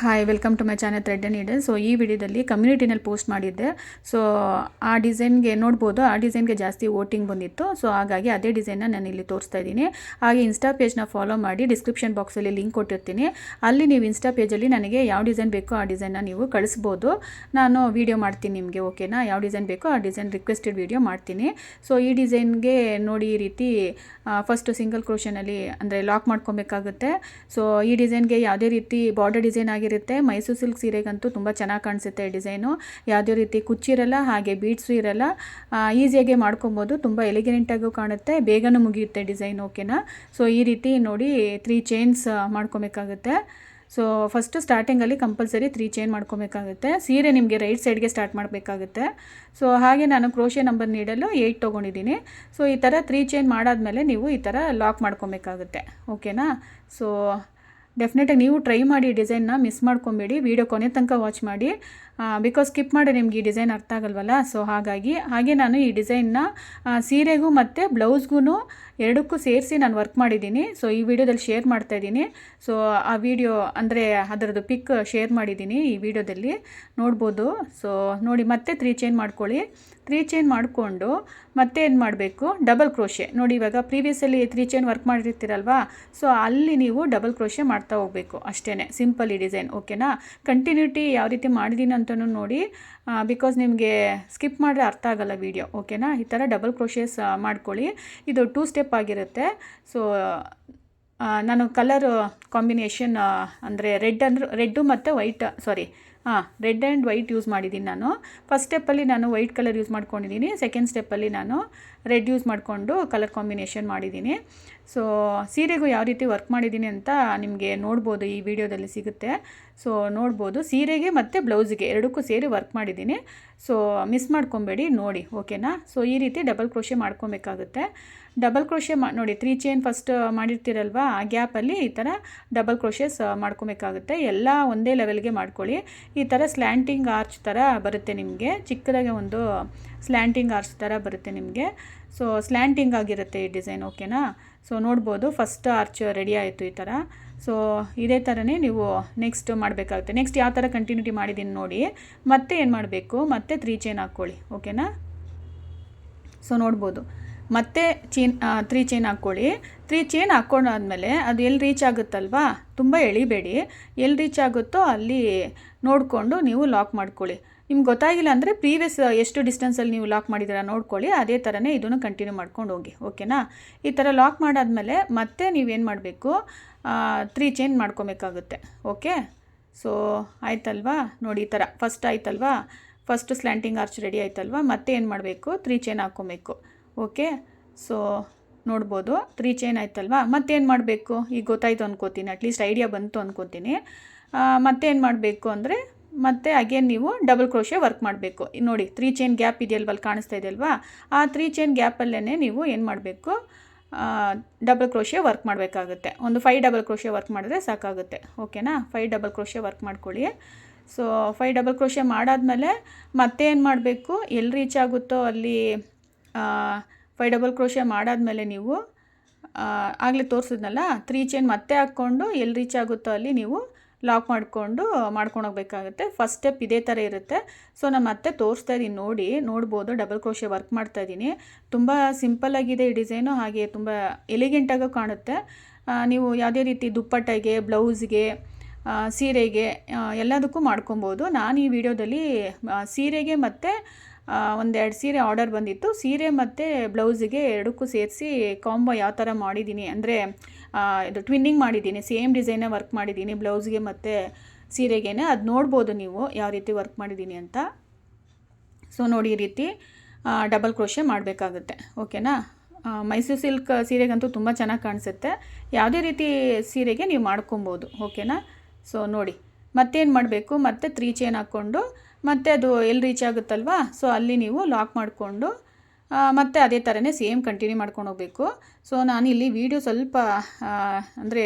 Hi welcome to my channel thread and needle so ಈ ವಿಡಿಯೋದಲ್ಲಿ ಕಮ್ಯುನಿಟಿನಲ್ಲಿ post ಮಾಡಿದ್ದೆ. So ಆ ಡಿಸೈನ್ಗೆ ನೋಡ್ಬೋದು, ಆ ಡಿಸೈನ್ಗೆ ಜಾಸ್ತಿ ವೋಟಿಂಗ್ ಬಂದಿತ್ತು. ಸೊ ಹಾಗಾಗಿ ಅದೇ ಡಿಸೈನ್ನ ನಾನು ಇಲ್ಲಿ ತೋರಿಸ್ತಾ ಇದ್ದೀನಿ. ಹಾಗೆ ಇನ್ಸ್ಟಾ ಪೇಜ್ನ ಫಾಲೋ ಮಾಡಿ ಡಿಸ್ಕ್ರಿಪ್ಷನ್ ಬಾಕ್ಸಲ್ಲಿ ಲಿಂಕ್ ಕೊಟ್ಟಿರ್ತೀನಿ. ಅಲ್ಲಿ ನೀವು ಇನ್ಸ್ಟಾ ಪೇಜಲ್ಲಿ ನನಗೆ ಯಾವ ಡಿಸೈನ್ ಬೇಕೋ ಆ ಡಿಸೈನ್ನ ನೀವು ಕಳಿಸ್ಬೋದು. ನಾನು ವೀಡಿಯೋ ಮಾಡ್ತೀನಿ ನಿಮಗೆ ಓಕೆನಾ ಯಾವ ಡಿಸೈನ್ ಬೇಕೋ ಆ ಡಿಸೈನ್ ರಿಕ್ವೆಸ್ಟೆಡ್ ವೀಡಿಯೋ ಮಾಡ್ತೀನಿ. ಸೊ ಈ ಡಿಸೈನ್ಗೆ ನೋಡಿ ಈ ರೀತಿ ಫಸ್ಟು ಸಿಂಗಲ್ ಕ್ರೋಷನಲ್ಲಿ ಅಂದರೆ ಲಾಕ್ ಮಾಡ್ಕೊಬೇಕಾಗುತ್ತೆ. ಸೊ ಈ ಡಿಸೈನ್ಗೆ ಯಾವುದೇ ರೀತಿ ಬಾರ್ಡರ್ ಡಿಸೈನ್ ಆಗಿರುತ್ತೆ ಮೈಸೂರು ಸಿಲ್ಕ್ ಸೀರೆಗಂತೂ ತುಂಬ ಚೆನ್ನಾಗಿ ಕಾಣಿಸುತ್ತೆ ಡಿಸೈನು. ಯಾವುದೇ ರೀತಿ ಕುಚ್ಚಿರಲ್ಲ ಹಾಗೆ ಬೀಡ್ಸು ಇರಲ್ಲ ಈಸಿಯಾಗಿ ಮಾಡ್ಕೊಬೋದು. ತುಂಬ ಎಲಿಗೆಂಟಾಗೂ ಕಾಣುತ್ತೆ. ಬೇಗನೂ ಮುಗಿಯುತ್ತೆ ಡಿಸೈನ್, ಓಕೆನಾ? ಸೊ, ಈ ರೀತಿ ನೋಡಿ ತ್ರೀ ಚೈನ್ಸ್ ಮಾಡ್ಕೊಬೇಕಾಗುತ್ತೆ. ಸೊ ಫಸ್ಟು ಸ್ಟಾರ್ಟಿಂಗಲ್ಲಿ ಕಂಪಲ್ಸರಿ ತ್ರೀ ಚೈನ್ ಮಾಡ್ಕೊಬೇಕಾಗುತ್ತೆ. ಸೀರೆ ನಿಮಗೆ ರೈಟ್ ಸೈಡ್ಗೆ ಸ್ಟಾರ್ಟ್ ಮಾಡಬೇಕಾಗುತ್ತೆ. ಸೊ, ಹಾಗೆ ನಾನು ಕ್ರೋಶೆ ನಂಬರ್ ನೀಡಲು ಏಯ್ಟ್ ತೊಗೊಂಡಿದ್ದೀನಿ. ಸೊ, ಈ ಥರ ತ್ರೀ ಚೈನ್ ಮಾಡಾದಮೇಲೆ ನೀವು ಈ ಥರ ಲಾಕ್ ಮಾಡ್ಕೊಬೇಕಾಗುತ್ತೆ. ಓಕೆನಾ? ಸೊ ಡೆಫಿನೆಟಾಗಿ ನೀವು ಟ್ರೈ ಮಾಡಿ ಡಿಸೈನ್ನ ಮಿಸ್ ಮಾಡ್ಕೊಬೇಡಿ. ವೀಡಿಯೋ ಕೊನೆ ತನಕ ವಾಚ್ ಮಾಡಿ. ಬಿಕಾಸ್ ಸ್ಕಿಪ್ ಮಾಡಿ ನಿಮ್ಗೆ ಈ ಡಿಸೈನ್ ಅರ್ಥ ಆಗಲ್ವಲ್ಲ? ಸೊ ಹಾಗಾಗಿ, ಹಾಗೆ ನಾನು ಈ ಡಿಸೈನ್ನ ಸೀರೆಗೂ ಮತ್ತು ಬ್ಲೌಸ್ಗೂ ಎರಡಕ್ಕೂ ಸೇರಿಸಿ ನಾನು ವರ್ಕ್ ಮಾಡಿದ್ದೀನಿ. ಸೊ ಈ ವಿಡಿಯೋದಲ್ಲಿ ಶೇರ್ ಮಾಡ್ತಾ ಇದ್ದೀನಿ. ಸೊ ಆ ವಿಡಿಯೋ ಅಂದರೆ ಅದರದ್ದು ಪಿಕ್ ಶೇರ್ ಮಾಡಿದ್ದೀನಿ ಈ ವಿಡಿಯೋದಲ್ಲಿ. ನೋಡ್ಬೋದು. ಸೊ ನೋಡಿ, ಮತ್ತೆ ತ್ರೀ ಚೈನ್ ಮಾಡ್ಕೊಳ್ಳಿ. ತ್ರೀ ಚೈನ್ ಮಾಡಿಕೊಂಡು ಮತ್ತೆ ಏನು ಮಾಡಬೇಕು? ಡಬಲ್ ಕ್ರೋಶೆ ನೋಡಿ, ಇವಾಗ ಪ್ರೀವಿಯಸ್ಸಲ್ಲಿ ತ್ರೀ ಚೈನ್ ವರ್ಕ್ ಮಾಡಿರ್ತೀರಲ್ವಾ? ಸೊ ಅಲ್ಲಿ ನೀವು ಡಬಲ್ ಕ್ರೋಶೆ ಮಾಡ್ತಾ ಹೋಗಬೇಕು. ಅಷ್ಟೇ ಸಿಂಪಲ್ ಈ ಡಿಸೈನ್ ಓಕೆನಾ ಕಂಟಿನ್ಯೂಟಿ ಯಾವ ರೀತಿ ಮಾಡಿದ್ದೀನಿ ಅಂತಲೂ ನೋಡಿ ಬಿಕಾಸ್ ನಿಮಗೆ ಸ್ಕಿಪ್ ಮಾಡಿದ್ರೆ ಅರ್ಥ ಆಗಲ್ಲ ವೀಡಿಯೋ ಓಕೆನಾ ಈ ಥರ ಡಬಲ್ ಕ್ರೋಶಿಯಸ್ ಮಾಡ್ಕೊಳ್ಳಿ. ಇದು ಟೂ ಸ್ಟೆಪ್ ಆಗಿರುತ್ತೆ. ಸೊ ನಾನು ಕಲರ್ ಕಾಂಬಿನೇಷನ್ ಅಂದರೆ ರೆಡ್ ಅಂದ್ರೆ ರೆಡ್ಡು ಮತ್ತು ವೈಟ್ ಸಾರಿ ಹಾಂ ರೆಡ್ ಆ್ಯಂಡ್ ವೈಟ್ ಯೂಸ್ ಮಾಡಿದ್ದೀನಿ ನಾನು. ಫಸ್ಟ್ ಸ್ಟೆಪ್ಪಲ್ಲಿ ನಾನು ವೈಟ್ ಕಲರ್ ಯೂಸ್ ಮಾಡ್ಕೊಂಡಿದ್ದೀನಿ. ಸೆಕೆಂಡ್ ಸ್ಟೆಪ್ಪಲ್ಲಿ ನಾನು ರೆಡ್ ಯೂಸ್ ಮಾಡಿಕೊಂಡು ಕಲರ್ ಕಾಂಬಿನೇಷನ್ ಮಾಡಿದ್ದೀನಿ. ಸೊ ಸೀರೆಗೂ ಯಾವ ರೀತಿ ವರ್ಕ್ ಮಾಡಿದ್ದೀನಿ ಅಂತ ನಿಮಗೆ ನೋಡ್ಬೋದು ಈ ವಿಡಿಯೋದಲ್ಲಿ ಸಿಗುತ್ತೆ. ಸೊ ನೋಡ್ಬೋದು. ಸೀರೆಗೆ ಮತ್ತು ಬ್ಲೌಸಿಗೆ ಎರಡಕ್ಕೂ ಸೇರಿ ವರ್ಕ್ ಮಾಡಿದ್ದೀನಿ. ಸೊ ಮಿಸ್ ಮಾಡ್ಕೊಬೇಡಿ, ನೋಡಿ ಓಕೆನಾ ಸೊ ಈ ರೀತಿ ಡಬಲ್ ಕ್ರೋಶೆ ಮಾಡ್ಕೊಬೇಕಾಗುತ್ತೆ. ಡಬಲ್ ಕ್ರೋಶೆ ಮಾ ನೋಡಿ ತ್ರೀ ಚೈನ್ ಫಸ್ಟ್ ಮಾಡಿರ್ತೀರಲ್ವ? ಆ ಗ್ಯಾಪಲ್ಲಿ ಈ ಥರ ಡಬಲ್ ಕ್ರೋಶೆಸ್ ಮಾಡ್ಕೊಬೇಕಾಗುತ್ತೆ. ಎಲ್ಲ ಒಂದೇ ಲೆವೆಲ್ಗೆ ಮಾಡ್ಕೊಳ್ಳಿ. ಈ ಥರ ಸ್ಲ್ಯಾಂಟಿಂಗ್ ಆರ್ಚ್ ಥರ ಬರುತ್ತೆ ನಿಮಗೆ. ಚಿಕ್ಕದಾಗೆ ಒಂದು ಸ್ಲ್ಯಾಂಟಿಂಗ್ ಆರ್ಚ್ ಥರ ಬರುತ್ತೆ ನಿಮಗೆ. ಸೊ ಸ್ಲ್ಯಾಂಟಿಂಗ್ ಆಗಿರುತ್ತೆ ಈ ಡಿಸೈನ್ ಓಕೆನಾ ಸೊ ನೋಡ್ಬೋದು ಫಸ್ಟ್ ಆರ್ಚ್ ರೆಡಿ ಆಯಿತು ಈ ಥರ ಸೊ ಇದೇ ಥರನೇ ನೀವು ನೆಕ್ಸ್ಟ್ ಮಾಡಬೇಕಾಗುತ್ತೆ. ನೆಕ್ಸ್ಟ್ ಯಾವ ಥರ ಕಂಟಿನ್ಯೂಟಿ ಮಾಡಿದ್ದೀನಿ ನೋಡಿ. ಮತ್ತೆ ಏನು ಮಾಡಬೇಕು? ಮತ್ತೆ ತ್ರೀ ಚೈನ್ ಹಾಕ್ಕೊಳ್ಳಿ ಓಕೆನಾ ಸೊ ನೋಡ್ಬೋದು. ಮತ್ತೆ ಚೈನ್ ತ್ರೀ ಚೈನ್ ಹಾಕ್ಕೊಳ್ಳಿ. ತ್ರೀ ಚೈನ್ ಹಾಕ್ಕೊಂಡಾದ್ಮೇಲೆ ಅದು ಎಲ್ಲಿ ರೀಚ್ ಆಗುತ್ತಲ್ವಾ? ತುಂಬ ಎಳಿಬೇಡಿ. ಎಲ್ಲಿ ರೀಚ್ ಆಗುತ್ತೋ ಅಲ್ಲಿ ನೋಡಿಕೊಂಡು ನೀವು ಲಾಕ್ ಮಾಡ್ಕೊಳ್ಳಿ. ನಿಮ್ಗೆ ಗೊತ್ತಾಗಿಲ್ಲ ಅಂದರೆ ಪ್ರೀವಿಯಸ್ ಎಷ್ಟು ಡಿಸ್ಟೆನ್ಸಲ್ಲಿ ನೀವು ಲಾಕ್ ಮಾಡಿದ್ದೀರಾ ನೋಡ್ಕೊಳ್ಳಿ, ಅದೇ ಥರನೇ ಇದನ್ನು ಕಂಟಿನ್ಯೂ ಮಾಡ್ಕೊಂಡು ಹೋಗಿ ಓಕೆನಾ ಈ ಥರ ಲಾಕ್ ಮಾಡಾದಮೇಲೆ ಮತ್ತೆ ನೀವೇನು ಮಾಡಬೇಕು? ತ್ರೀ ಚೈನ್ ಮಾಡ್ಕೊಬೇಕಾಗುತ್ತೆ ಓಕೆ ಸೊ ಆಯ್ತಲ್ವಾ? ನೋಡಿ ಈ ಥರ ಫಸ್ಟ್ ಆಯ್ತಲ್ವಾ? ಫಸ್ಟ್ ಸ್ಲ್ಯಾಂಟಿಂಗ್ ಆರ್ಚ್ ರೆಡಿ ಆಯ್ತಲ್ವಾ? ಮತ್ತೆ ಏನು ಮಾಡಬೇಕು? ತ್ರೀ ಚೈನ್ ಹಾಕ್ಕೊಬೇಕು ಓಕೆ ಸೊ ನೋಡ್ಬೋದು ತ್ರೀ ಚೈನ್ ಆಯ್ತಲ್ವಾ? ಮತ್ತೇನು ಮಾಡಬೇಕು? ಈಗ ಗೊತ್ತಾಯಿತು ಅನ್ಕೋತೀನಿ ಅಟ್ಲೀಸ್ಟ್ ಐಡಿಯಾ ಬಂತು ಅನ್ಕೋತೀನಿ. ಮತ್ತೇನು ಮಾಡಬೇಕು ಅಂದರೆ ಮತ್ತೆ ಅಗೇನ್ ನೀವು ಡಬಲ್ ಕ್ರೋಶೆ ವರ್ಕ್ ಮಾಡಬೇಕು. ನೋಡಿ ತ್ರೀ ಚೈನ್ ಗ್ಯಾಪ್ ಇದೆಯಲ್ವಲ್ಲಿ ಕಾಣಿಸ್ತಾ ಇದೆಯಲ್ವಾ? ಆ ತ್ರೀ ಚೈನ್ ಗ್ಯಾಪಲ್ಲೇ ನೀವು ಏನು ಮಾಡಬೇಕು? ಡಬಲ್ ಕ್ರೋಶೆ ವರ್ಕ್ ಮಾಡಬೇಕಾಗುತ್ತೆ. ಒಂದು ಫೈವ್ ಡಬಲ್ ಕ್ರೋಶೆ ವರ್ಕ್ ಮಾಡಿದ್ರೆ ಸಾಕಾಗುತ್ತೆ. ಓಕೆನಾ ಫೈವ್ ಡಬಲ್ ಕ್ರೋಶೆ ವರ್ಕ್ ಮಾಡ್ಕೊಳ್ಳಿ. ಸೊ ಫೈ ಡಬಲ್ ಕ್ರೋಶೆ ಮಾಡಾದಮೇಲೆ ಮತ್ತೆ ಏನು ಮಾಡಬೇಕು? ಎಲ್ಲಿ ರೀಚ್ ಆಗುತ್ತೋ ಅಲ್ಲಿ ಫೈ ಡಬಲ್ ಕ್ರೋಶೆ ಮಾಡಾದಮೇಲೆ ನೀವು ಆಗಲೇ ತೋರಿಸಿದ್ನಲ್ಲ ತ್ರೀ ಚೈನ್ ಮತ್ತೆ ಹಾಕ್ಕೊಂಡು ಎಲ್ಲಿ ರೀಚ್ ಆಗುತ್ತೋ ಅಲ್ಲಿ ನೀವು ಲಾಕ್ ಮಾಡಿಕೊಂಡು, ಮಾಡ್ಕೊಂಡು ಹೋಗ್ಬೇಕಾಗುತ್ತೆ. ಫಸ್ಟ್ ಸ್ಟೆಪ್ ಇದೇ ಥರ ಇರುತ್ತೆ. ಸೊ ನಾನು ಮತ್ತೆ ತೋರಿಸ್ತಾ ಇದ್ದೀನಿ ನೋಡಿ, ನೋಡ್ಬೋದು ಡಬಲ್ ಕ್ರೋಶೆ ವರ್ಕ್ ಮಾಡ್ತಾ ಇದ್ದೀನಿ ತುಂಬ ಸಿಂಪಲ್ಲಾಗಿದೆ ಈ ಡಿಸೈನು ಹಾಗೆ ತುಂಬ ಎಲಿಗೆಂಟಾಗೂ ಕಾಣುತ್ತೆ. ನೀವು ಯಾವುದೇ ರೀತಿ ದುಪ್ಪಟ್ಟೆಗೆ, ಬ್ಲೌಸ್ಗೆ ಸೀರೆಗೆ ಎಲ್ಲದಕ್ಕೂ ಮಾಡ್ಕೊಬೋದು. ನಾನು ಈ ವಿಡಿಯೋದಲ್ಲಿ ಸೀರೆಗೆ ಮತ್ತು ಒಂದೆರಡು ಸೀರೆ ಆರ್ಡರ್ ಬಂದಿತ್ತು. ಸೀರೆ ಮತ್ತು ಬ್ಲೌಸಿಗೆ ಎರಡಕ್ಕೂ ಸೇರಿಸಿ ಕಾಂಬೋ ಯಾವ ಥರ ಮಾಡಿದ್ದೀನಿ ಅಂದರೆ ಇದು ಟ್ವಿನ್ನಿಂಗ್ ಮಾಡಿದ್ದೀನಿ. ಸೇಮ್ ಡಿಸೈನೇ ವರ್ಕ್ ಮಾಡಿದ್ದೀನಿ. ಬ್ಲೌಸ್ಗೆ ಮತ್ತು ಸೀರೆಗೇನೆ. ಅದು ನೋಡ್ಬೋದು ನೀವು ಯಾವ ರೀತಿ ವರ್ಕ್ ಮಾಡಿದ್ದೀನಿ ಅಂತ. ಸೊ ನೋಡಿ ಈ ರೀತಿ ಡಬಲ್ ಕ್ರೋಶೆ ಮಾಡಬೇಕಾಗುತ್ತೆ. ಓಕೆನಾ ಮೈಸೂರು ಸಿಲ್ಕ್ ಸೀರೆಗಂತೂ ತುಂಬ ಚೆನ್ನಾಗಿ ಕಾಣಿಸುತ್ತೆ. ಯಾವುದೇ ರೀತಿ ಸೀರೆಗೆ ನೀವು ಮಾಡ್ಕೊಬೋದು. ಓಕೆನಾ ಸೊ ನೋಡಿ. ಮತ್ತೇನು ಮಾಡಬೇಕು? ಮತ್ತೆ ತ್ರೀ ಚೈನ್ ಹಾಕ್ಕೊಂಡು, ಮತ್ತೆ ಅದು ಎಲ್ಲಿ ರೀಚ್ ಆಗುತ್ತಲ್ವಾ? ಸೊ ಅಲ್ಲಿ ನೀವು ಲಾಕ್ ಮಾಡಿಕೊಂಡು ಮತ್ತು ಅದೇ ಥರನೇ ಸೇಮ್ ಕಂಟಿನ್ಯೂ ಮಾಡ್ಕೊಂಡು ಹೋಗಬೇಕು. ಸೊ ನಾನು ಇಲ್ಲಿ ವೀಡಿಯೋ ಸ್ವಲ್ಪ ಅಂದರೆ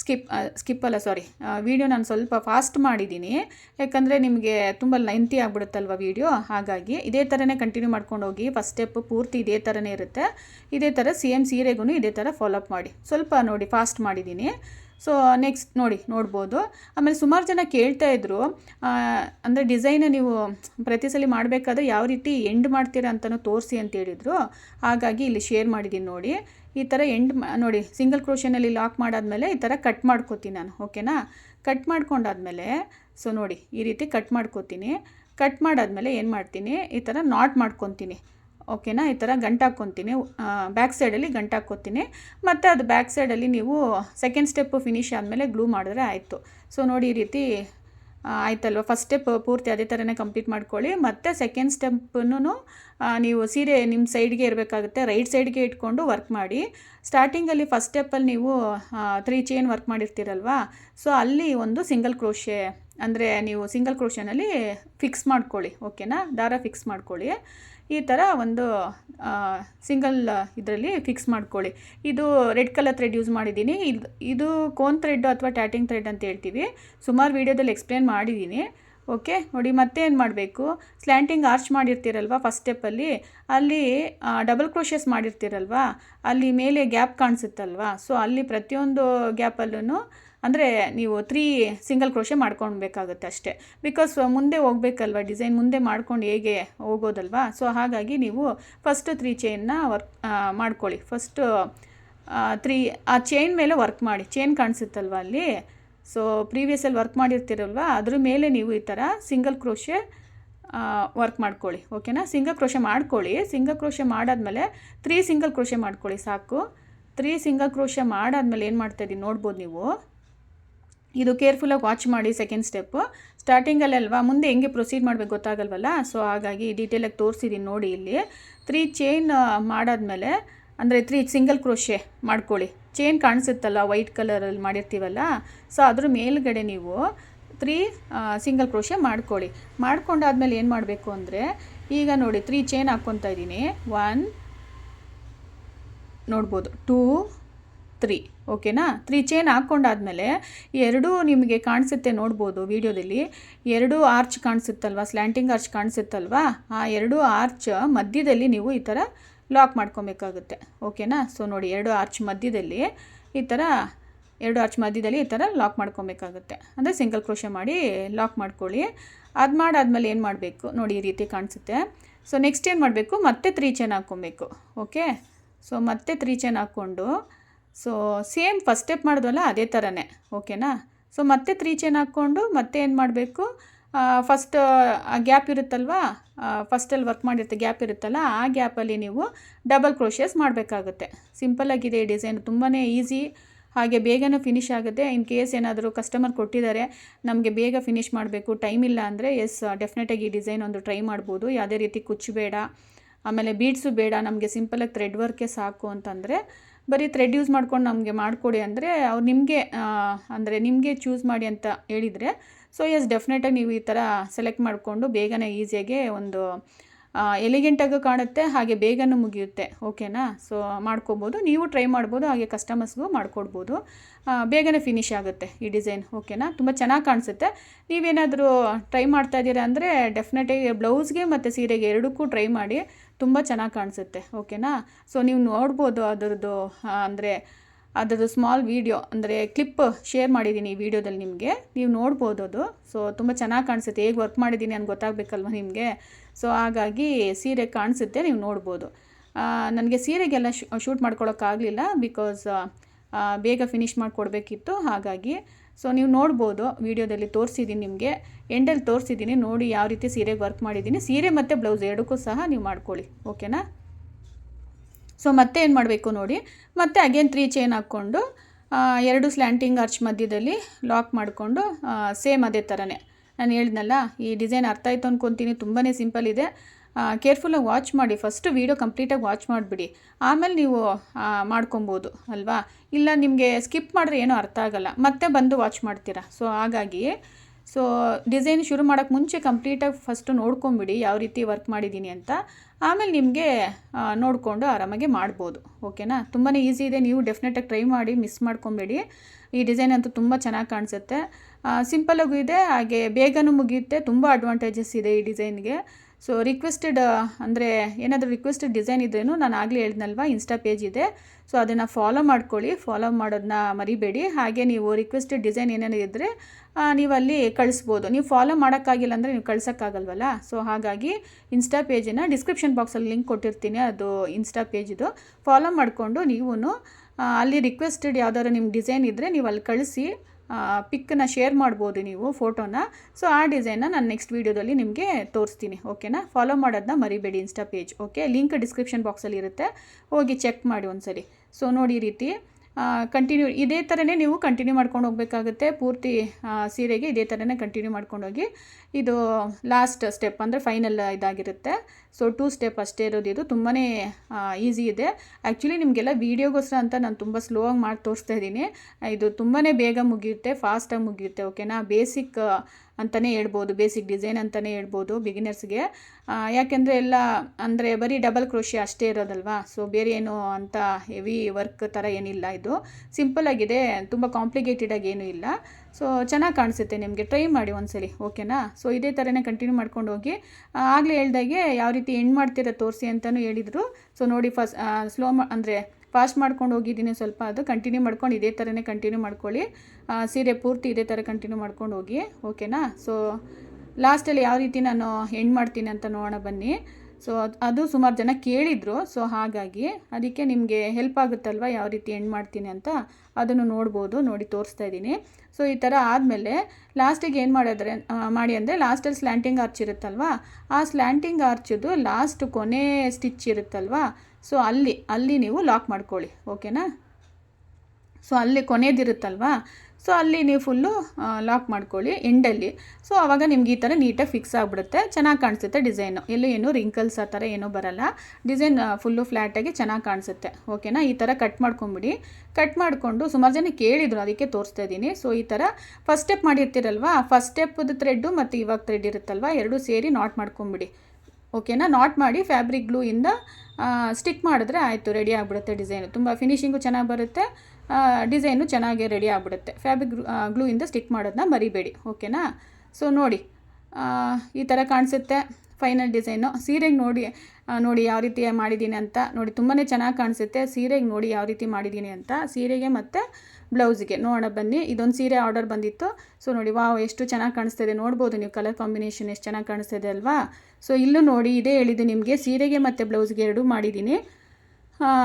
ಸ್ಕಿಪ್ ಸ್ಕಿಪ್ ಅಲ್ಲ ಸಾರಿ ವೀಡಿಯೋ ನಾನು ಸ್ವಲ್ಪ ಫಾಸ್ಟ್ ಮಾಡಿದ್ದೀನಿ. ಯಾಕಂದರೆ ನಿಮಗೆ ತುಂಬ ಲೆಂತಿ ಆಗಿಬಿಡುತ್ತಲ್ವ ವೀಡಿಯೋ ಹಾಗಾಗಿ ಇದೇ ಥರನೇ ಕಂಟಿನ್ಯೂ ಮಾಡ್ಕೊಂಡು ಹೋಗಿ ಫಸ್ಟ್ ಸ್ಟೆಪ್ ಪೂರ್ತಿ ಇದೇ ಥರನೇ ಇರುತ್ತೆ. ಇದೇ ಥರ ಸೇಮ್ ಸೀರೆಗೂ ಇದೇ ಥರ ಫಾಲೋಅಪ್ ಮಾಡಿ. ಸ್ವಲ್ಪ ನೋಡಿ ಫಾಸ್ಟ್ ಮಾಡಿದ್ದೀನಿ. ಸೊ ನೆಕ್ಸ್ಟ್ ನೋಡಿ, ನೋಡ್ಬೋದು. ಆಮೇಲೆ ಸುಮಾರು ಜನ ಕೇಳ್ತಾ ಇದ್ರು ಅಂದರೆ ಡಿಸೈನ ನೀವು ಪ್ರತಿ ಸಲ ಮಾಡಬೇಕಾದ್ರೆ ಯಾವ ರೀತಿ ಎಂಡ್ ಮಾಡ್ತೀರಾ ಅಂತಲೂ ತೋರಿಸಿ ಅಂತ ಹೇಳಿದರು. ಹಾಗಾಗಿ ಇಲ್ಲಿ ಶೇರ್ ಮಾಡಿದ್ದೀನಿ ನೋಡಿ. ಈ ಥರ ಎಂಡ್ ನೋಡಿ ಸಿಂಗಲ್ ಕ್ರೋಷನಲ್ಲಿ ಲಾಕ್ ಮಾಡಾದ್ಮೇಲೆ ಈ ಥರ ಕಟ್ ಮಾಡ್ಕೋತೀನಿ ನಾನು ಓಕೆನಾ ಕಟ್ ಮಾಡ್ಕೊಂಡಾದ್ಮೇಲೆ ಸೊ ನೋಡಿ, ಈ ರೀತಿ ಕಟ್ ಮಾಡ್ಕೋತೀನಿ. ಕಟ್ ಮಾಡಾದ್ಮೇಲೆ ಏನು ಮಾಡ್ತೀನಿ? ಈ ಥರ ನಾಟ್ ಮಾಡ್ಕೊತೀನಿ. ಓಕೆನಾ? ಈ ಥರ ಗಂಟು ಹಾಕ್ಕೊತೀನಿ ಬ್ಯಾಕ್ ಸೈಡಲ್ಲಿ ಗಂಟು ಹಾಕ್ಕೊತೀನಿ ಮತ್ತು ಅದು ಬ್ಯಾಕ್ ಸೈಡಲ್ಲಿ ನೀವು ಸೆಕೆಂಡ್ ಸ್ಟೆಪ್ಪು ಫಿನಿಶ್ ಆದಮೇಲೆ ಗ್ಲೂ ಮಾಡಿದ್ರೆ ಆಯಿತು. ಸೊ ನೋಡಿ ಈ ರೀತಿ ಆಯ್ತಲ್ವ? ಫಸ್ಟ್ ಸ್ಟೆಪ್ ಪೂರ್ತಿ ಅದೇ ಥರನೇ ಕಂಪ್ಲೀಟ್ ಮಾಡ್ಕೊಳ್ಳಿ. ಮತ್ತು ಸೆಕೆಂಡ್ ಸ್ಟೆಪ್ಪನ್ನು ನೀವು ಸೀರೆ ನಿಮ್ಮ ಸೈಡ್ಗೆ ಇರಬೇಕಾಗುತ್ತೆ. ರೈಟ್ ಸೈಡ್ಗೆ ಇಟ್ಕೊಂಡು ವರ್ಕ್ ಮಾಡಿ. ಸ್ಟಾರ್ಟಿಂಗಲ್ಲಿ ಫಸ್ಟ್ ಸ್ಟೆಪ್ಪಲ್ಲಿ ನೀವು ತ್ರೀ ಚೈನ್ ವರ್ಕ್ ಮಾಡಿರ್ತೀರಲ್ವಾ? ಸೊ ಅಲ್ಲಿ ಒಂದು ಸಿಂಗಲ್ ಕ್ರೋಶೆ ಅಂದರೆ ನೀವು ಸಿಂಗಲ್ ಕ್ರೋಶನಲ್ಲಿ ಫಿಕ್ಸ್ ಮಾಡ್ಕೊಳ್ಳಿ. ಓಕೆನಾ? ದಾರ ಫಿಕ್ಸ್ ಮಾಡ್ಕೊಳ್ಳಿ. ಈ ಥರ ಒಂದು ಸಿಂಗಲ್ ಇದರಲ್ಲಿ ಫಿಕ್ಸ್ ಮಾಡ್ಕೊಳ್ಳಿ. ಇದು ರೆಡ್ ಕಲರ್ ಥ್ರೆಡ್ ಯೂಸ್ ಮಾಡಿದ್ದೀನಿ. ಇದು ಇದು ಕೋನ್ ಥ್ರೆಡ್ ಅಥವಾ ಟ್ಯಾಟಿಂಗ್ ಥ್ರೆಡ್ ಅಂತ ಹೇಳ್ತೀವಿ. ಸುಮಾರು ವೀಡಿಯೋದಲ್ಲಿ ಎಕ್ಸ್ಪ್ಲೇನ್ ಮಾಡಿದ್ದೀನಿ. ಓಕೆ ನೋಡಿ ಮತ್ತೆ ಏನು ಮಾಡಬೇಕು? ಸ್ಲ್ಯಾಂಟಿಂಗ್ ಆರ್ಚ್ ಮಾಡಿರ್ತೀರಲ್ವ ಫಸ್ಟ್ ಸ್ಟೆಪ್ಪಲ್ಲಿ ಅಲ್ಲಿ? ಡಬಲ್ ಕ್ರೋಶಸ್ ಮಾಡಿರ್ತೀರಲ್ವ? ಅಲ್ಲಿ ಮೇಲೆ ಗ್ಯಾಪ್ ಕಾಣಿಸುತ್ತಲ್ವ? ಸೊ ಅಲ್ಲಿ ಪ್ರತಿಯೊಂದು ಗ್ಯಾಪಲ್ಲೂ ಅಂದರೆ ನೀವು ತ್ರೀ ಸಿಂಗಲ್ ಕ್ರೋಶೆ ಮಾಡ್ಕೊಳ್ಬೇಕಾಗುತ್ತೆ ಅಷ್ಟೇ. ಬಿಕಾಸ್ ಮುಂದೆ ಹೋಗ್ಬೇಕಲ್ವ ಡಿಸೈನ್ ಮುಂದೆ ಮಾಡ್ಕೊಂಡು ಹೇಗೆ ಹೋಗೋದಲ್ವಾ? ಸೊ ಹಾಗಾಗಿ ನೀವು ಫಸ್ಟ್ ತ್ರೀ ಚೈನ್ನ ವರ್ಕ್ ಮಾಡ್ಕೊಳ್ಳಿ. ಫಸ್ಟು ತ್ರೀ ಆ ಚೈನ್ ಮೇಲೆ ವರ್ಕ್ ಮಾಡಿ. ಚೈನ್ ಕಾಣಿಸುತ್ತಲ್ವ ಅಲ್ಲಿ? ಸೊ ಪ್ರೀವಿಯಸಲ್ಲಿ ವರ್ಕ್ ಮಾಡಿರ್ತೀರಲ್ವ? ಅದ್ರ ಮೇಲೆ ನೀವು ಈ ಥರ ಸಿಂಗಲ್ ಕ್ರೋಶೆ ವರ್ಕ್ ಮಾಡ್ಕೊಳ್ಳಿ. ಓಕೆನಾ ಸಿಂಗಲ್ ಕ್ರೋಶೆ ಮಾಡ್ಕೊಳ್ಳಿ. ಸಿಂಗಲ್ ಕ್ರೋಶೆ ಮಾಡಾದ್ಮೇಲೆ ತ್ರೀ ಸಿಂಗಲ್ ಕ್ರೋಶೆ ಮಾಡ್ಕೊಳ್ಳಿ ಸಾಕು. ತ್ರೀ ಸಿಂಗಲ್ ಕ್ರೋಶೆ ಮಾಡಾದ್ಮೇಲೆ ಏನು ಮಾಡ್ತಾಯಿದ್ದೀನಿ ನೋಡ್ಬೋದು ನೀವು. ಇದು ಕೇರ್ಫುಲ್ಲಾಗಿ ವಾಚ್ ಮಾಡಿ ಸೆಕೆಂಡ್ ಸ್ಟೆಪ್ಪು ಸ್ಟಾರ್ಟಿಂಗಲ್ಲಿ ಅಲ್ವಾ, ಮುಂದೆ ಹೆಂಗೆ ಪ್ರೊಸೀಡ್ ಮಾಡಬೇಕು ಗೊತ್ತಾಗಲ್ವಲ್ಲ? ಸೊ ಹಾಗಾಗಿ ಡೀಟೇಲಾಗಿ ತೋರಿಸಿದ್ದೀನಿ ನೋಡಿ ಇಲ್ಲಿ. ತ್ರೀ ಚೈನ್ ಮಾಡಾದ್ಮೇಲೆ, ಅಂದರೆ ತ್ರೀ ಸಿಂಗಲ್ ಕ್ರೋಶೆ ಮಾಡ್ಕೊಳ್ಳಿ. ಚೈನ್ ಕಾಣಿಸುತ್ತಲ್ಲ ವೈಟ್ ಕಲರಲ್ಲಿ ಮಾಡಿರ್ತೀವಲ್ಲ? ಸೊ ಅದ್ರ ಮೇಲ್ಗಡೆ ನೀವು ತ್ರೀ ಸಿಂಗಲ್ ಕ್ರೋಶೆ ಮಾಡ್ಕೊಳ್ಳಿ. ಮಾಡ್ಕೊಂಡಾದ್ಮೇಲೆ ಏನು ಮಾಡಬೇಕು ಅಂದರೆ, ಈಗ ನೋಡಿ ತ್ರೀ ಚೈನ್ ಹಾಕ್ಕೊತಾ ಇದ್ದೀನಿ ಒನ್ ನೋಡ್ಬೋದು. ಟೂ ತ್ರೀ ಓಕೆನಾ ತ್ರೀ ಚೈನ್ ಹಾಕ್ಕೊಂಡಾದ್ಮೇಲೆ ಎರಡೂ ನಿಮಗೆ ಕಾಣಿಸುತ್ತೆ ನೋಡ್ಬೋದು ವಿಡಿಯೋದಲ್ಲಿ. ಎರಡು ಆರ್ಚ್ ಕಾಣಿಸುತ್ತಲ್ವ? ಸ್ಲ್ಯಾಂಟಿಂಗ್ ಆರ್ಚ್ ಕಾಣಿಸುತ್ತಲ್ವಾ? ಆ ಎರಡು ಆರ್ಚ್ ಮಧ್ಯದಲ್ಲಿ ನೀವು ಈ ಥರ ಲಾಕ್ ಮಾಡ್ಕೊಬೇಕಾಗುತ್ತೆ ಓಕೆನಾ ಸೊ ನೋಡಿ, ಎರಡು ಆರ್ಚ್ ಮಧ್ಯದಲ್ಲಿ ಈ ಥರ, ಎರಡು ಆರ್ಚ್ ಮಧ್ಯದಲ್ಲಿ ಈ ಥರ ಲಾಕ್ ಮಾಡ್ಕೊಬೇಕಾಗುತ್ತೆ. ಅಂದರೆ ಸಿಂಗಲ್ ಕ್ರೋಶೆ ಮಾಡಿ ಲಾಕ್ ಮಾಡ್ಕೊಳ್ಳಿ. ಅದು ಮಾಡಾದ್ಮೇಲೆ ಏನು ಮಾಡಬೇಕು? ನೋಡಿ, ಈ ರೀತಿ ಕಾಣಿಸುತ್ತೆ. ಸೊ ನೆಕ್ಸ್ಟ್ ಏನು ಮಾಡಬೇಕು? ಮತ್ತೆ ತ್ರೀ ಚೈನ್ ಹಾಕ್ಕೊಬೇಕು ಓಕೆ ಸೊ ಮತ್ತೆ ತ್ರೀ ಚೈನ್ ಹಾಕ್ಕೊಂಡು ಸೊ ಸೇಮ್ ಫಸ್ಟ್ ಸ್ಟೆಪ್ ಮಾಡಿದ್ವಲ್ಲ ಅದೇ ಥರನೇ ಓಕೆನಾ ಸೊ ಮತ್ತೆ ತ್ರೀ ಚೈನ್ ಹಾಕ್ಕೊಂಡು ಮತ್ತೆ ಏನು ಮಾಡಬೇಕು? ಫಸ್ಟ್ ಗ್ಯಾಪ್ ಇರುತ್ತಲ್ವಾ? ಫಸ್ಟಲ್ಲಿ ವರ್ಕ್ ಮಾಡಿರ್ತೆ ಗ್ಯಾಪ್ ಇರುತ್ತಲ್ಲ, ಆ ಗ್ಯಾಪಲ್ಲಿ ನೀವು ಡಬಲ್ ಕ್ರೋಷಿಯಸ್ ಮಾಡಬೇಕಾಗುತ್ತೆ. ಸಿಂಪಲ್ಲಾಗಿದೆ ಈ ಡಿಸೈನ್ ತುಂಬಾ ಈಸಿ ಹಾಗೆ ಬೇಗನೆ ಫಿನಿಶ್ ಆಗುತ್ತೆ. ಇನ್ ಕೇಸ್ ಏನಾದರೂ ಕಸ್ಟಮರ್ ಕೊಟ್ಟಿದ್ದಾರೆ, ನಮಗೆ ಬೇಗ ಫಿನಿಶ್ ಮಾಡಬೇಕು ಟೈಮ್ ಇಲ್ಲ ಅಂದರೆ ಎಸ್ ಡೆಫಿನೆಟಾಗಿ ಈ ಡಿಸೈನ್ ಒಂದು ಟ್ರೈ ಮಾಡ್ಬೋದು. ಯಾವುದೇ ರೀತಿ ಕುಚ್ಚು ಬೇಡ ಆಮೇಲೆ ಬೀಡ್ಸು ಬೇಡ, ನಮಗೆ ಸಿಂಪಲಾಗಿ ಥ್ರೆಡ್ ವರ್ಕೇ ಸಾಕು ಅಂತಂದರೆ ಬರೀ ಥ್ರೆಡ್ ಯೂಸ್ ಮಾಡ್ಕೊಂಡು ನಮಗೆ ಮಾಡಿಕೊಡಿ ಅಂದರೆ ಅವ್ರು ನಿಮಗೆ ಅಂದರೆ ನಿಮಗೆ ಚೂಸ್ ಮಾಡಿ ಅಂತ ಹೇಳಿದರೆ. ಸೊ ಎಸ್ ಡೆಫಿನೆಟಾಗಿ ನೀವು ಈ ಥರ ಸೆಲೆಕ್ಟ್ ಮಾಡಿಕೊಂಡು ಬೇಗನೆ ಈಸಿಯಾಗಿ ಒಂದು ಎಲಿಗೆಂಟಾಗೂ ಕಾಣುತ್ತೆ, ಹಾಗೆ ಬೇಗನೂ ಮುಗಿಯುತ್ತೆ. ಓಕೆನಾ? ಸೊ ಮಾಡ್ಕೊಬೋದು. ನೀವು ಟ್ರೈ ಮಾಡ್ಬೋದು, ಹಾಗೆ ಕಸ್ಟಮರ್ಸ್ಗೂ ಮಾಡಿಕೊಡ್ಬೋದು. ಬೇಗನೆ ಫಿನಿಶ್ ಆಗುತ್ತೆ ಈ ಡಿಸೈನ್ ಓಕೆನಾ? ತುಂಬ ಚೆನ್ನಾಗಿ ಕಾಣಿಸುತ್ತೆ. ನೀವೇನಾದರೂ ಟ್ರೈ ಮಾಡ್ತಾ ಇದ್ದೀರಾ ಅಂದರೆ ಡೆಫಿನೆಟಾಗಿ ಬ್ಲೌಸ್ಗೆ ಮತ್ತು ಸೀರೆಗೆ ಎರಡಕ್ಕೂ ಟ್ರೈ ಮಾಡಿ, ತುಂಬ ಚೆನ್ನಾಗಿ ಕಾಣಿಸುತ್ತೆ. ಓಕೆನಾ? ಸೊ ನೀವು ನೋಡ್ಬೋದು ಅದರದ್ದು ಅಂದರೆ ಅದರದ್ದು ಸ್ಮಾಲ್ ವೀಡಿಯೋ ಅಂದರೆ ಕ್ಲಿಪ್ ಶೇರ್ ಮಾಡಿದ್ದೀನಿ ಈ ವಿಡಿಯೋದಲ್ಲಿ ನಿಮಗೆ. ನೀವು ನೋಡ್ಬೋದು ಅದು ಸೊ ತುಂಬ ಚೆನ್ನಾಗಿ ಕಾಣಿಸುತ್ತೆ. ಹೇಗೆ ವರ್ಕ್ ಮಾಡಿದ್ದೀನಿ ಅಂತ ಗೊತ್ತಾಗಬೇಕಲ್ವ ನಿಮಗೆ? ಸೊ ಹಾಗಾಗಿ ಸೀರೆ ಕಾಣಿಸುತ್ತೆ, ನೀವು ನೋಡ್ಬೋದು. ನನಗೆ ಸೀರೆಗೆಲ್ಲ ಶೂಟ್ ಮಾಡ್ಕೊಳ್ಳೋಕ್ಕಾಗಲಿಲ್ಲ ಬಿಕಾಸ್ ಬೇಗ ಫಿನಿಶ್ ಮಾಡಿಕೊಡ್ಬೇಕಿತ್ತು. ಹಾಗಾಗಿ ಸೊ ನೀವು ನೋಡ್ಬೋದು. ವೀಡಿಯೋದಲ್ಲಿ ತೋರಿಸಿದ್ದೀನಿ ನಿಮಗೆ. ಎಂಡಲ್ಲಿ ತೋರಿಸಿದ್ದೀನಿ ನೋಡಿ ಯಾವ ರೀತಿ ಸೀರೆಗೆ ವರ್ಕ್ ಮಾಡಿದ್ದೀನಿ ಸೀರೆ ಮತ್ತು ಬ್ಲೌಸ್ ಎರಡಕ್ಕೂ ಸಹ ನೀವು ಮಾಡ್ಕೊಳ್ಳಿ. ಓಕೆನಾ ಸೊ ಮತ್ತೆ ಏನು ಮಾಡಬೇಕು ನೋಡಿ? ಮತ್ತೆ ಅಗೇನ್ ತ್ರೀ ಚೈನ್ ಹಾಕ್ಕೊಂಡು ಎರಡು ಸ್ಲ್ಯಾಂಟಿಂಗ್ ಆರ್ಚ್ ಮಧ್ಯದಲ್ಲಿ ಲಾಕ್ ಮಾಡಿಕೊಂಡು ಸೇಮ್ ಅದೇ ಥರನೇ ನಾನು ಹೇಳಿದ್ನಲ್ಲ, ಈ ಡಿಸೈನ್ ಅರ್ಥ ಆಯಿತು ಅಂದ್ಕೊತೀನಿ ತುಂಬಾ ಸಿಂಪಲ್ ಇದೆ. ಕೇರ್ಫುಲ್ಲಾಗಿ ವಾಚ್ ಮಾಡಿ ಫಸ್ಟು ವೀಡಿಯೋ ಕಂಪ್ಲೀಟಾಗಿ ವಾಚ್ ಮಾಡಿಬಿಡಿ. ಆಮೇಲೆ ನೀವು ಮಾಡ್ಕೊಬೋದು, ಅಲ್ವಾ? ಇಲ್ಲ ನಿಮಗೆ ಸ್ಕಿಪ್ ಮಾಡಿದ್ರೆ ಏನೂ ಅರ್ಥ ಆಗಲ್ಲ. ಮತ್ತೆ ಬಂದು ವಾಚ್ ಮಾಡ್ತೀರಾ? ಸೊ ಹಾಗಾಗಿ ಸೊ ಡಿಸೈನ್ ಶುರು ಮಾಡೋಕ್ಕೆ ಮುಂಚೆ ಕಂಪ್ಲೀಟಾಗಿ ಫಸ್ಟು ನೋಡ್ಕೊಂಬಿಡಿ ಯಾವ ರೀತಿ ವರ್ಕ್ ಮಾಡಿದ್ದೀನಿ ಅಂತ. ಆಮೇಲೆ ನಿಮಗೆ ನೋಡಿಕೊಂಡು ಆರಾಮಾಗಿ ಮಾಡ್ಬೋದು. ಓಕೆನಾ ತುಂಬಾ ಈಸಿ ಇದೆ. ನೀವು ಡೆಫಿನೆಟಾಗಿ ಟ್ರೈ ಮಾಡಿ ಮಿಸ್ ಮಾಡ್ಕೊಬೇಡಿ. ಈ ಡಿಸೈನ್ ಅಂತೂ ತುಂಬ ಚೆನ್ನಾಗಿ ಕಾಣಿಸುತ್ತೆ. ಸಿಂಪಲಾಗೂ ಇದೆ. ಹಾಗೆ ಬೇಗನೂ ಮುಗಿಯುತ್ತೆ. ತುಂಬ ಅಡ್ವಾಂಟೇಜಸ್ ಇದೆ ಈ ಡಿಸೈನ್ಗೆ ಸೊ ರಿಕ್ವೆಸ್ಟೆಡ್ ಅಂದರೆ ಏನಾದರೂ ರಿಕ್ವೆಸ್ಟೆಡ್ ಡಿಸೈನ್ ಇದ್ರೇನು ನಾನು ಆಗಲೇ ಹೇಳಿದ್ನಲ್ವ? ಇನ್ಸ್ಟಾ ಪೇಜ್ ಇದೆ. ಸೊ ಅದನ್ನು ಫಾಲೋ ಮಾಡ್ಕೊಳ್ಳಿ. ಫಾಲೋ ಮಾಡೋದನ್ನ ಮರಿಬೇಡಿ. ಹಾಗೆ ನೀವು ರಿಕ್ವೆಸ್ಟೆಡ್ ಡಿಸೈನ್ ಏನೇನು ಇದ್ದರೆ ನೀವು ಅಲ್ಲಿ ಕಳಿಸ್ಬೋದು. ನೀವು ಫಾಲೋ ಮಾಡೋಕ್ಕಾಗಿಲ್ಲ ಅಂದರೆ ನೀವು ಕಳ್ಸೋಕ್ಕಾಗಲ್ವಲ್ಲ? ಸೊ ಹಾಗಾಗಿ ಇನ್ಸ್ಟಾ ಪೇಜನ್ನು ಡಿಸ್ಕ್ರಿಪ್ಷನ್ ಬಾಕ್ಸಲ್ಲಿ ಲಿಂಕ್ ಕೊಟ್ಟಿರ್ತೀನಿ. ಅದು ಇನ್ಸ್ಟಾ ಪೇಜಿದು ಫಾಲೋ ಮಾಡಿಕೊಂಡು ನೀವು ಅಲ್ಲಿ ರಿಕ್ವೆಸ್ಟೆಡ್ ಯಾವ್ದಾದ್ರು ನಿಮ್ಮ ಡಿಸೈನ್ ಇದ್ದರೆ ನೀವು ಅಲ್ಲಿ ಕಳಿಸಿ ಪಿಕ್ಕನ್ನ ಶೇರ್ ಮಾಡ್ಬೋದು ನೀವು ಫೋಟೋನ ಸೊ ಆ ಡಿಸೈನ್ನ ನಾನು ನೆಕ್ಸ್ಟ್ ವೀಡಿಯೋದಲ್ಲಿ ನಿಮಗೆ ತೋರಿಸ್ತೀನಿ. ಓಕೆನಾ ಫಾಲೋ ಮಾಡೋದನ್ನ ಮರಿಬೇಡಿ insta page okay link description ಬಾಕ್ಸಲ್ಲಿ ಇರುತ್ತೆ. ಹೋಗಿ ಚೆಕ್ ಮಾಡಿ ಒಂದ್ಸರಿ. ಸೊ ನೋಡಿ ರೀತಿ ಕಂಟಿನ್ಯೂ ಇದೇ ಥರನೇ ನೀವು ಕಂಟಿನ್ಯೂ ಮಾಡ್ಕೊಂಡು ಹೋಗಬೇಕಾಗುತ್ತೆ. ಪೂರ್ತಿ ಸೀರೆಗೆ ಇದೇ ಥರನೇ ಕಂಟಿನ್ಯೂ ಮಾಡ್ಕೊಂಡು ಹೋಗಿ. ಇದು ಲಾಸ್ಟ್ ಸ್ಟೆಪ್ ಅಂದರೆ ಫೈನಲ್ ಇದಾಗಿರುತ್ತೆ. ಸೊ ಟೂ ಸ್ಟೆಪ್ ಅಷ್ಟೇ ಇರೋದು. ಇದು ತುಂಬಾ ಈಸಿ ಇದೆ. ಆ್ಯಕ್ಚುಲಿ ನಿಮಗೆಲ್ಲ ವೀಡಿಯೋಗೋಸ್ಕರ ಅಂತ ನಾನು ತುಂಬ ಸ್ಲೋ ಆಗಿ ಮಾಡಿ ತೋರಿಸ್ತಾ ಇದ್ದೀನಿ. ಇದು ತುಂಬಾ ಬೇಗ ಮುಗಿಯುತ್ತೆ ಫಾಸ್ಟಾಗಿ ಮುಗಿಯುತ್ತೆ ಓಕೆನಾ ಬೇಸಿಕ್ ಅಂತಲೇ ಹೇಳ್ಬೋದು ಬೇಸಿಕ್ ಡಿಸೈನ್ ಅಂತಲೇ ಹೇಳ್ಬೋದು ಬಿಗಿನರ್ಸ್ಗೆ ಯಾಕೆಂದರೆ ಎಲ್ಲ, ಅಂದರೆ ಬರೀ ಡಬಲ್ ಕ್ರೋಶಿ ಅಷ್ಟೇ ಇರೋದಲ್ವಾ? ಸೊ ಬೇರೆ ಏನು ಅಂತ ಹೆವಿ ವರ್ಕ್ ಥರ ಏನಿಲ್ಲ ಇದು. ಸಿಂಪಲ್ ಆಗಿದೆ, ತುಂಬ ಕಾಂಪ್ಲಿಕೇಟೆಡ್ ಆಗಿ ಏನೂ ಇಲ್ಲ. ಸೊ ಚೆನ್ನಾಗಿ ಕಾಣಿಸುತ್ತೆ ನಿಮಗೆ. ಟ್ರೈ ಮಾಡಿ ಒಂದ್ಸಲಿ ಓಕೆನಾ ಸೊ ಇದೇ ಥರನೇ ಕಂಟಿನ್ಯೂ ಮಾಡ್ಕೊಂಡು ಹೋಗಿ ಆಗಲೇ ಹೇಳ್ದಾಗೆ ಯಾವ ರೀತಿ ಎಂಡ್ ಮಾಡ್ತೀರ ತೋರಿಸಿ ಅಂತಲೂ ಹೇಳಿದರು. ಸೊ ನೋಡಿ ಫಸ್ಟ್ ಸ್ಲೋ ಮಾ, ಅಂದರೆ ಫಾಸ್ಟ್ ಮಾಡ್ಕೊಂಡು ಹೋಗಿದ್ದೀನಿ ಸ್ವಲ್ಪ ಅದು. ಕಂಟಿನ್ಯೂ ಮಾಡ್ಕೊಂಡು ಇದೇ ಥರನೇ ಕಂಟಿನ್ಯೂ ಮಾಡ್ಕೊಳ್ಳಿ. ಸೀರೆ ಪೂರ್ತಿ ಇದೇ ಥರ ಕಂಟಿನ್ಯೂ ಮಾಡ್ಕೊಂಡು ಹೋಗಿ. ಓಕೆನಾ ಸೊ ಲಾಸ್ಟಲ್ಲಿ ಯಾವ ರೀತಿ ನಾನು ಎಂಡ್ ಮಾಡ್ತೀನಿ ಅಂತ ನೋಡೋಣ ಬನ್ನಿ. ಸೊ ಅದು ಸುಮಾರು ಜನ ಕೇಳಿದರು. ಸೊ ಹಾಗಾಗಿ ಅದಕ್ಕೆ ನಿಮಗೆ ಹೆಲ್ಪ್ ಆಗುತ್ತಲ್ವ ಯಾವ ರೀತಿ ಎಂಡ್ ಮಾಡ್ತೀನಿ ಅಂತ? ಅದನ್ನು ನೋಡ್ಬೋದು, ನೋಡಿ ತೋರಿಸ್ತಾ ಇದ್ದೀನಿ. ಸೊ ಈ ಥರ ಆದಮೇಲೆ ಲಾಸ್ಟಿಗೆ ಏನು ಮಾಡಿದ್ರೆ ಮಾಡಿ ಅಂದರೆ ಲಾಸ್ಟಲ್ಲಿ ಸ್ಲ್ಯಾಂಟಿಂಗ್ ಆರ್ಚ್ ಇರುತ್ತಲ್ವ? ಆ ಸ್ಲ್ಯಾಂಟಿಂಗ್ ಆರ್ಚದು ಲಾಸ್ಟ್ ಕೊನೆ ಸ್ಟಿಚ್ ಇರುತ್ತಲ್ವ? ಸೊ ಅಲ್ಲಿ ಅಲ್ಲಿ ನೀವು ಲಾಕ್ ಮಾಡ್ಕೊಳ್ಳಿ ಓಕೆನಾ ಸೊ ಅಲ್ಲಿ ಕೊನೆಯದಿರುತ್ತಲ್ವಾ ಸೊ ಅಲ್ಲಿ ನೀವು ಫುಲ್ಲು ಲಾಕ್ ಮಾಡ್ಕೊಳ್ಳಿ ಎಂಡಲ್ಲಿ ಸೊ ಆವಾಗ ನಿಮ್ಗೆ ಈ ಥರ ನೀಟಾಗಿ ಫಿಕ್ಸ್ ಆಗಿಬಿಡುತ್ತೆ, ಚೆನ್ನಾಗಿ ಕಾಣಿಸುತ್ತೆ ಡಿಸೈನು ಎಲ್ಲೂ ಏನು ರಿಂಕಲ್ಸ್ ಆ ಥರ ಏನೂ ಬರಲ್ಲ. ಡಿಸೈನ್ ಫುಲ್ಲು ಫ್ಲ್ಯಾಟಾಗಿ ಚೆನ್ನಾಗಿ ಕಾಣಿಸುತ್ತೆ ಓಕೆನಾ ಈ ಥರ ಕಟ್ ಮಾಡ್ಕೊಂಬಿಡಿ. ಕಟ್ ಮಾಡಿಕೊಂಡು ಸುಮಾರು ಜನ ಕೇಳಿದ್ರು, ಅದಕ್ಕೆ ತೋರಿಸ್ತಾ ಇದ್ದೀನಿ. ಸೊ ಈ ಥರ ಫಸ್ಟ್ ಸ್ಟೆಪ್ ಮಾಡಿರ್ತೀರಲ್ವಾ? ಫಸ್ಟ್ ಸ್ಟೆಪ್ದು ಥ್ರೆಡ್ಡು ಮತ್ತು ಇವಾಗ ಥ್ರೆಡ್ ಇರುತ್ತಲ್ವ? ಎರಡೂ ಸೇರಿ ನಾಟ್ ಮಾಡ್ಕೊಂಬಿಡಿ. ಓಕೆನಾ? ನಾಟ್ ಮಾಡಿ ಫ್ಯಾಬ್ರಿಕ್ ಗ್ಲೂಯಿಂದ ಸ್ಟಿಕ್ ಮಾಡಿದ್ರೆ ಆಯಿತು ರೆಡಿ ಆಗಿಬಿಡುತ್ತೆ ಡಿಸೈನು ತುಂಬ ಫಿನಿಷಿಂಗು ಚೆನ್ನಾಗಿ ಬರುತ್ತೆ. ಡಿಸೈನು ಚೆನ್ನಾಗಿ ರೆಡಿ ಆಗಿಬಿಡುತ್ತೆ. ಫ್ಯಾಬ್ರಿಕ್ ಗ್ಲೂಯಿಂದ ಸ್ಟಿಕ್ ಮಾಡೋದನ್ನ ಮರಿಬೇಡಿ, ಓಕೆನಾ? ಸೊ ನೋಡಿ ಈ ಥರ ಕಾಣಿಸುತ್ತೆ ಫೈನಲ್ ಡಿಸೈನು ಸೀರೆಗೆ ನೋಡಿ ನೋಡಿ ಯಾವ ರೀತಿ ಮಾಡಿದ್ದೀನಿ ಅಂತ. ನೋಡಿ ತುಂಬಾ ಚೆನ್ನಾಗಿ ಕಾಣಿಸುತ್ತೆ. ಸೀರೆಗೆ ನೋಡಿ ಯಾವ ರೀತಿ ಮಾಡಿದ್ದೀನಿ ಅಂತ. ಸೀರೆಗೆ ಮತ್ತು ಬ್ಲೌಸಿಗೆ. ನೋಡೋಣ, ಬನ್ನಿ. ಇದೊಂದು ಸೀರೆ ಆರ್ಡರ್ ಬಂದಿತ್ತು. ಸೊ, ನೋಡಿ, ವಾವ್, ಎಷ್ಟು ಚೆನ್ನಾಗಿ ಕಾಣಿಸ್ತಿದೆ. ನೋಡ್ಬೋದು ನೀವು ಕಲರ್ ಕಾಂಬಿನೇಷನ್ ಎಷ್ಟು ಚೆನ್ನಾಗಿ ಕಾಣಿಸ್ತಿದೆ ಅಲ್ವಾ? ಸೊ, ಇಲ್ಲೂ ನೋಡಿ, ಇದೇ ಹೇಳಿದ್ದು ನಿಮಗೆ. ಸೀರೆಗೆ ಮತ್ತು ಬ್ಲೌಸ್ಗೆ ಎರಡೂ ಮಾಡಿದ್ದೀನಿ.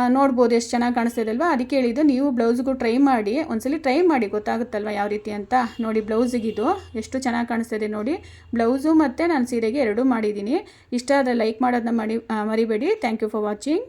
ನೋಡ್ಬೋದು ಎಷ್ಟು ಚೆನ್ನಾಗಿ ಕಾಣಿಸ್ತಿದೆ ಅಲ್ವಾ? ಅದಕ್ಕೆ ಹೇಳಿದ್ದು, ನೀವು ಬ್ಲೌಸ್ಗೂ ಟ್ರೈ ಮಾಡಿ. ಒಂದ್ಸಲಿ ಟ್ರೈ ಮಾಡಿ, ಗೊತ್ತಾಗುತ್ತಲ್ವ ಯಾವ ರೀತಿ ಅಂತ? ನೋಡಿ, ಬ್ಲೌಸಿಗಿದು ಎಷ್ಟು ಚೆನ್ನಾಗಿ ಕಾಣಿಸ್ತಿದೆ ನೋಡಿ. ಬ್ಲೌಸು ಮತ್ತು ನಾನು ಸೀರೆಗೆ ಎರಡೂ ಮಾಡಿದ್ದೀನಿ. ಇಷ್ಟ ಆದರೆ ಲೈಕ್ ಮಾಡೋದನ್ನ ಮಾಡಿ ಮರಿಬೇಡಿ. Thank you for watching.